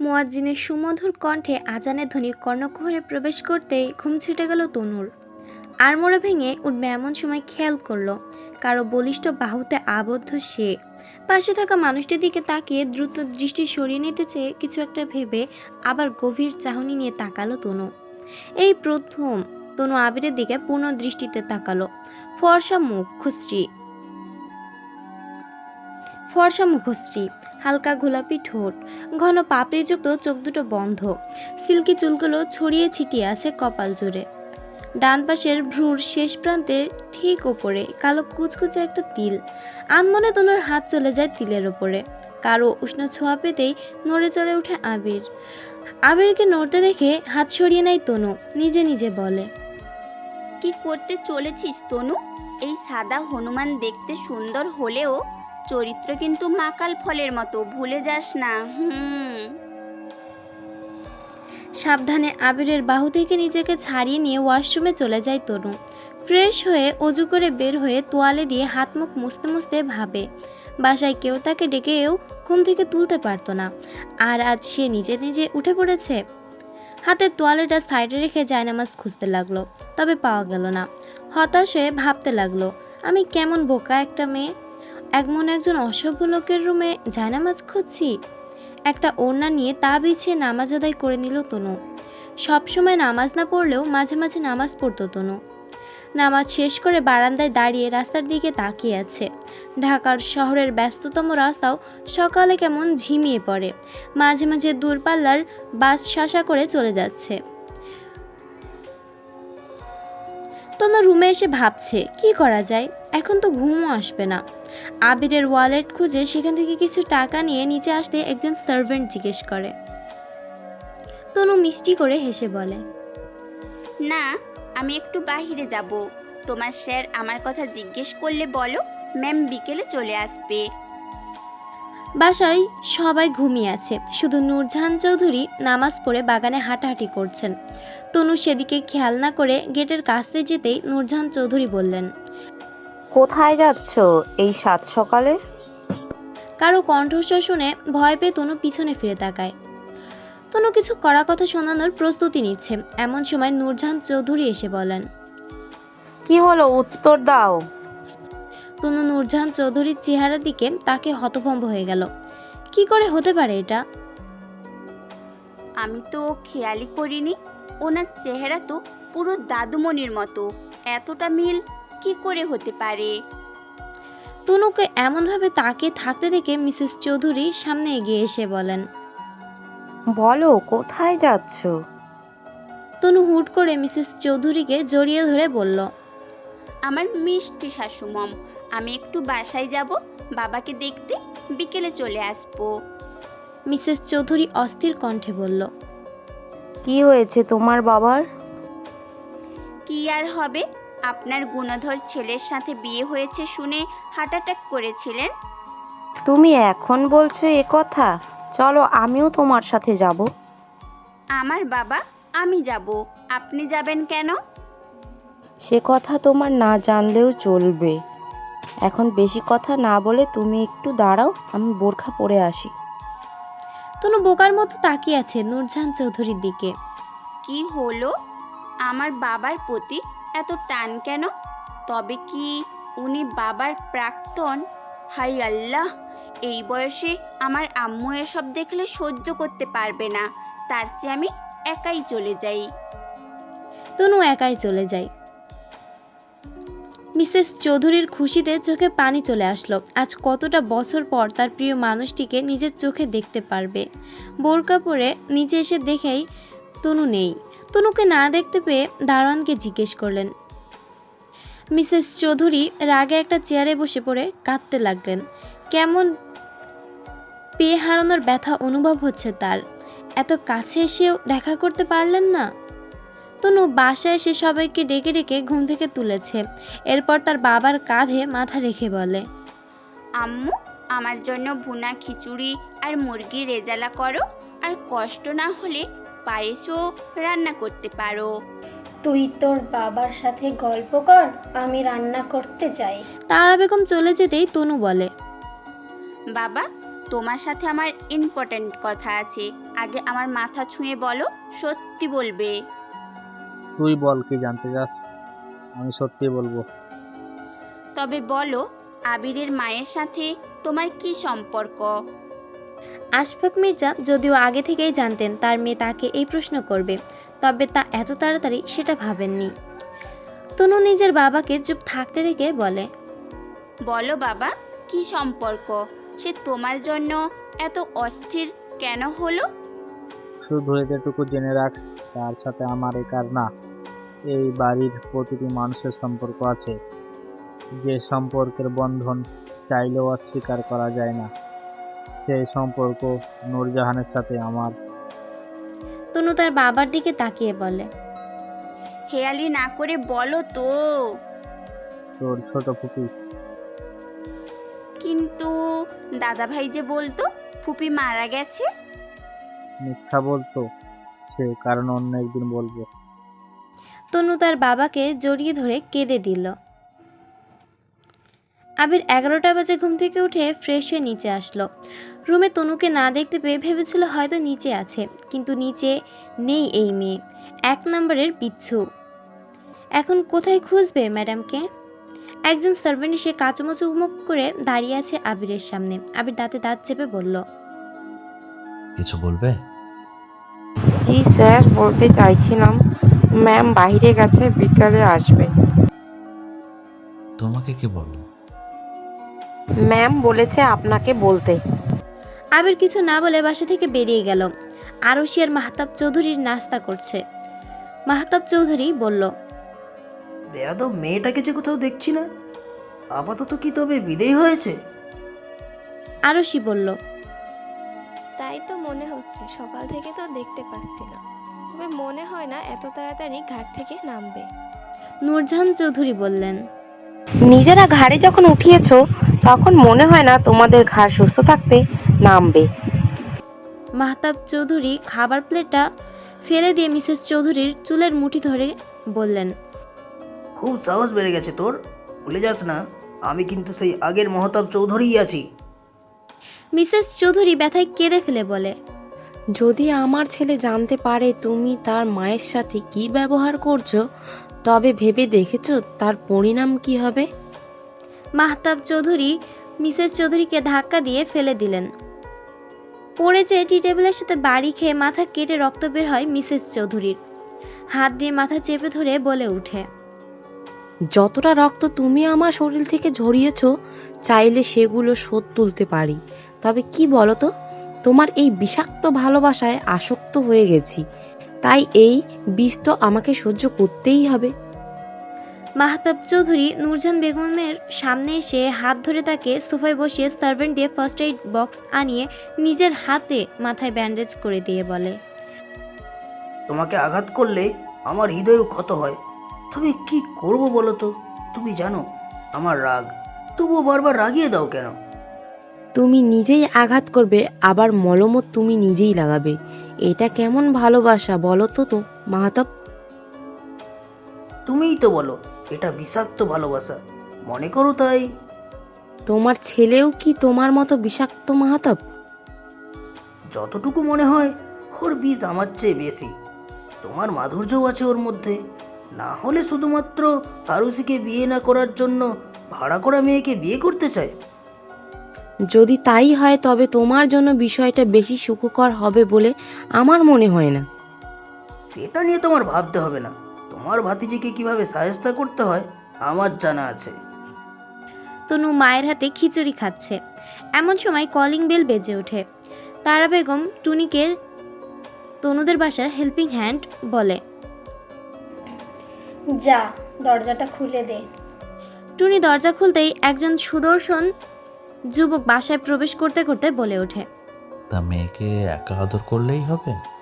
মুয়াজ্জিনের সুমধুর কণ্ঠে আজানের ধ্বনি কর্ণকুহরে প্রবেশ করতেই ঘুম ছুটে গেল তনুর। আড়মোড়া ভেঙে উঠবে এমন সময় খেয়াল করল, কারও বলিষ্ঠ বাহুতে আবদ্ধ সে। পাশে থাকা মানুষটির দিকে তাকিয়ে দ্রুত দৃষ্টি সরিয়ে নিতে চেয়ে কিছু একটা ভেবে আবার গভীর চাহনি নিয়ে তাকালো তনু। এই প্রথম, তনু আবিরের দিকে পূর্ণ দৃষ্টিতে তাকালো। ফর্সা মুখ খুশ্রী ফর্সা মুখশ্রী, হালকা গোলাপি ঠোঁট, ঘন পাপড়িযুক্ত চোখ দুটো বন্ধ, সিল্কি চুলগুলো ছড়িয়ে ছিটিয়ে আছে কপাল জুড়ে। ডান পাশের ভ্রুর শেষ প্রান্তে ঠিক ওপরে কালো কুচকুচে একটা তিল, আনমনে তনুর হাত চলে যায় তিলের ওপরে। কারও উষ্ণ ছোঁয়া পেতেই নড়ে চড়ে ওঠে আবির। আবিরকে নড়তে দেখে হাত সরিয়ে নেয় তনু, নিজে নিজে বলে, কি করতে চলেছিস তনু? এই সাদা হনুমান দেখতে সুন্দর হলেও চরিত্র কিন্তু মাকাল ফলের মতো, ভুলে যাস না, হুম। সাবধানে আবিরের বাহু থেকে নিজেকে ছাড়িয়ে নিয়ে ওয়াশরুমে চলে যায় তনু। ফ্রেশ হয়ে অজু করে বের হয়ে তোয়ালে দিয়ে হাত মুখ মুছতে মুছতে ভাবে। বাসায় কেউ তাকে ডেকেও ঘুম থেকে তুলতে পারতো না। আর আজ সে নিজে নিজে উঠে পড়েছে। হাতের তোয়ালেটা সাইডে রেখে জায়নামাজ খুঁজতে লাগল, তবে পাওয়া গেল না। হতাশ হয়ে ভাবতে লাগল, আমি কেমন বোকা একটা মেয়ে? এমন একজন অসভ্য লোকের রুমে জায়নামাজ খুঁজছি। একটা ওড়না নিয়ে তা বিছিয়ে নামাজ আদায় করে নিল তনু। সবসময় নামাজ না পড়লেও মাঝে মাঝে নামাজ পড়তো তনু। নামাজ শেষ করে বারান্দায় দাঁড়িয়ে রাস্তার দিকে তাকিয়ে আছে। ঢাকার শহরের ব্যস্ততম রাস্তাও সকালে কেমন ঝিমিয়ে পড়ে। মাঝে মাঝে দূরপাল্লার বাস শাসা করে চলে যাচ্ছে। তনু রুমে এসে ভাবছে, কি করা যায়? এখন তো ঘুমও আসবে না। আবিরের ওয়ালেট খুঁজে সেখান থেকে কিছু টাকা নিয়ে নিচে আসতে একজন সার্ভেন্ট জিজ্ঞেস করে। তনু মিষ্টি করে হেসে বলে না আমি একটু বাইরে যাব। তোমার স্যার আমার কথা জিজ্ঞেস করলে বলো ম্যাম বিকেলে চলে আসবে। বাসায় সবাই ঘুমিয়ে আছে। শুধু নূরজাহান চৌধুরী নামাজ পড়ে বাগানে হাঁটাহাঁটি করছেন। তনু সেদিকে খেয়াল না করে গেটের কাছে যেতেই নূরজাহান চৌধুরী বললেন কোথায় যাচ্ছ এই সাত সকালে? কারও কণ্ঠস্বর শুনে ভয় পেয়ে তনু পিছনে ফিরে তাকায়। তনু কিছু কড়া কথা শোনানোর প্রস্তুতি নিচ্ছে। এমন সময় নূরজাহান চৌধুরী এসে বলেন কি হলো? উত্তর দাও। তনু নূরজাহান চৌধুরীর চেহারার দিকে তাকে হতভম্ব হয়ে গেল। কি করে হতে পারে এটা? আমি তো খেয়ালই করিনি। ওনার চেহারা তো পুরো দাদুমণির মতো। এতটা মিল কি করে হতে পারে? তনুকে এমনভাবে তাকে থাকতে দেখে মিসেস চৌধুরী সামনে এগিয়ে এসে বলেন বলো কোথায় যাচ্ছ? তনু হুট করে মিসেস চৌধুরীকে জড়িয়ে ধরে বলল আমার মিষ্টি শাশুমম আমি একটু বাসায় যাব বাবাকে দেখতে বিকেলে চলে আসব। মিসেস চৌধুরী অস্থির কণ্ঠে বলল কি হয়েছে তোমার বাবার? কি আর হবে? আপনার গুণধর ছেলের সাথে বিয়ে হয়েছে শুনে হার্ট অ্যাটাক করেছিলেন? তুমি এখন বলছো এ কথা? চলো আমিও তোমার সাথে যাব। আমার বাবা আমি যাব। আপনি যাবেন কেন? সে কথা তোমার না জানলেও চলবে। এখন বেশি কথা না বলে তুমি একটু দাঁড়াও আমি বোরখা পরে আসি। তনু বোকার মতো তাকিয়ে আছে নূরজাহান চৌধুরীর দিকে। কি হলো? আমার বাবার প্রতি এত টান কেন? তবে কি উনি বাবার প্রাক্তন? হাই আল্লাহ, এই বয়সে আমার আম্মু এসব দেখলে সহ্য করতে পারবে না। তার চেয়ে আমি একাই চলে যাই। তনু একাই চলে যায়। মিসেস চৌধুরীর খুশিতে চোখে পানি চলে আসলো। আজ কতটা বছর পর তার প্রিয় মানুষটিকে নিজের চোখে দেখতে পারবে। বোরকা পরে নিচে এসে দেখেই তনু নেই। তনুকে না দেখতে পেয়ে দারোয়ানকে জিজ্ঞেস করলেন। মিসেস চৌধুরী রাগে একটা চেয়ারে বসে পড়ে কাঁদতে লাগলেন। কেমন পেয়ে হারানোর ব্যথা অনুভব হচ্ছে তার। এত কাছে এসেও দেখা করতে পারলেন না। তনু বাসায় এসে সবাইকে ডেকে ডেকে ঘুম থেকে তুলেছে। এরপর তার বাবার কাঁধে মাথা রেখে বলে, আম্মু, আমার জন্য ভুনা খিচুড়ি আর মুরগি রেজালা করো। আর কষ্ট না হলে পায়েসও রান্না করতে পারো। তুই তোর বাবার সাথে গল্প কর আমি রান্না করতে চাই তারা বেগম চলে যেতেই তনু বলে বাবা তোমার সাথে আমার ইম্পর্ট্যান্ট কথা আছে। আগে আমার মাথা ছুঁয়ে বলো সত্যি বলবে। তুই বল কি জানতে চাস? আমি সত্যি বলব। তবে বলো আবিরের মায়ের সাথে তোমার কি সম্পর্ক? আশফাক মির্জা যদিও আগে থেকেই জানতেন তার মেয়ে তাকে এই প্রশ্ন করবে তবে তা এত তাড়াতাড়ি সেটা ভাবেননি। তনু নিজের বাবাকে চুপ থাকতে দেখে বলে বলো বাবা কি সম্পর্ক? সে তোমার জন্য এত অস্থির কেন হলো? শুধু এতটুকু জেনে রাখ তার সাথে আমার একার না। এই বাড়ির প্রতিটি মানুষের সম্পর্ক আছে। যে সম্পর্কের বন্ধন চাইলেও অস্বীকার করা যায় না। সেই সম্পর্ক নূরজাহানের সাথে আমার। তনু তার বাবার দিকে তাকিয়ে বলে হেয়ালি না করে বলো তো। তোর ছোট ফুপি। কিন্তু দাদাভাই যে বলতো ফুপি মারা গেছে? মিথ্যা বলতো সে কারণ অন্য একদিন বলব। তনু তার বাবাকে জড়িয়ে ধরে কেঁদে দিল। আবির এগারোটা বাজে ঘুম থেকে উঠে ফ্রেশ হয়ে নিচে আসলো। রুমে তনুকে না দেখতে পেয়ে ভেবেছিল হয়তো নিচে আছে কিন্তু নিচে নেই এই মেয়ে। এক নম্বরের বিচ্ছু এখন কোথায় খুঁজবে ম্যাডামকে? একজন সার্ভেন্ট এসে কাচুমচু মুখ করে দাঁড়িয়ে আছে আবিরের সামনে। আবির দাঁতে দাঁত চেপে বলল কিছু বলবে? জি স্যার বলতে চাইছিলাম ম্যাম বাইরে গেছে বিকালে আসবে। তোমাকে কে বলল? ম্যাম বলেছে আপনাকে বলতে। আবির কিছু না বলে বাসা থেকে বেরিয়ে গেল। আরশি আর মাহতাব চৌধুরীর নাস্তা করছে। মাহতাব চৌধুরী বলল বেয়াদব মেয়েটাকে যে কোথাও দেখছি না। আপাতত কি তবে বিদেয় হয়েছে? আরশি বলল তাই তো মনে হচ্ছে সকাল থেকে তো দেখতে পাচ্ছি না। তবে মনে হয় না এত তাড়াতাড়ি ঘাট থেকে নামবে। নূরজাহান চৌধুরী বললেন নিজেরা ঘাড়ে যখন উঠিয়েছো তখন মনে হয় না তোমাদের ঘাড় সুস্থ থাকতে নামবে। মাহতাব চৌধুরী খাবার প্লেটটা ফেলে দিয়ে মিসেস চৌধুরীর চুলের মুঠি ধরে বললেন খুব সাহস বেড়ে গেছে তোর ভুলে যাস না আমি কিন্তু সেই আগের মহতাব চৌধুরীই আছি। মিসেস চৌধুরী ব্যথায় কেঁদে ফেলে বলে যদি আমার ছেলে জানতে পারে তুমি তার মায়ের সাথে কি ব্যবহার করছ তবে ভেবে দেখেছ তার পরিণাম কি হবে? মাহতাব চৌধুরী মিসেস চৌধুরীকে ধাক্কা দিয়ে ফেলে দিলেন। পড়ে যেয়ে টি টেবিলের সাথে বাড়ি খেয়ে মাথা কেটে রক্ত বের হয় মিসেস চৌধুরীর। হাত দিয়ে মাথা চেপে ধরে বলে ওঠে যতটা রক্ত তুমি আমার শরীর থেকে ঝরিয়েছ চাইলে সেগুলো শোধ তুলতে পারি। তবে কি বলো তো তোমার এই বিষাক্ত ভালোবাসায় আসক্ত হয়ে গেছি। তাই এই বিষ তো আমাকে সহ্য করতেই হবে। মাহতাব চৌধুরী নূরজাহান বেগমের সামনে এসে হাত ধরে তাকে সোফায় বসিয়ে সার্ভেন্ট দিয়ে ফার্স্ট এইড বক্স আনিয়ে নিজের হাতে মাথায় ব্যান্ডেজ করে দিয়ে বলে। তোমাকে আঘাত করলে আমার হৃদয়ও ক্ষত হয়। তবে কি করব বলো তো? তুমি জানো আমার রাগ। তবুও বারবার রাগিয়ে দাও কেন? তুমি নিজেই আঘাত করবে আবার মলমও তুমি নিজেই লাগাবে। এটা কেমন ভালোবাসা বলো তো তো মাহাতাব। তুমিই তো বলো এটা বিষাক্ত ভালোবাসা মনে করো তাই। তোমার ছেলেও কি তোমার মতো বিষাক্ত মাহাতাব? যতটুকু মনে হয় ওর বীজ আমার চেয়ে বেশি। তোমার মাধুর্যও আছে ওর মধ্যে। না হলে শুধুমাত্র আরুষিকে বিয়ে না করার জন্য ভাড়া করা মেয়েকে বিয়ে করতে চায়। যদি তাই হয় তবে তোমার জন্য বিষয়টা বেশি সুখকর হবে বলে আমার মনে হয় না। সেটা নিয়ে তোমার ভাবতে হবে না। তোমার ভাতিজিকে কীভাবে সাহেস্তা করতে হয় আমার জানা আছে। তনু মায়ের হাতে খিচুড়ি খাচ্ছে। এমন সময় কলিং বেল বেজে ওঠে। তারা বেগম টুনিকে তনুদের বাসার হেল্পিং হ্যান্ড বলে যা দরজাটা খুলে দে। টুনি দরজা খুলতেই একজন সুদর্শন যুবক বাসায় প্রবেশ করতে করতে বলে ওঠে। তা মেয়েকে একা আদর করলেই হবে?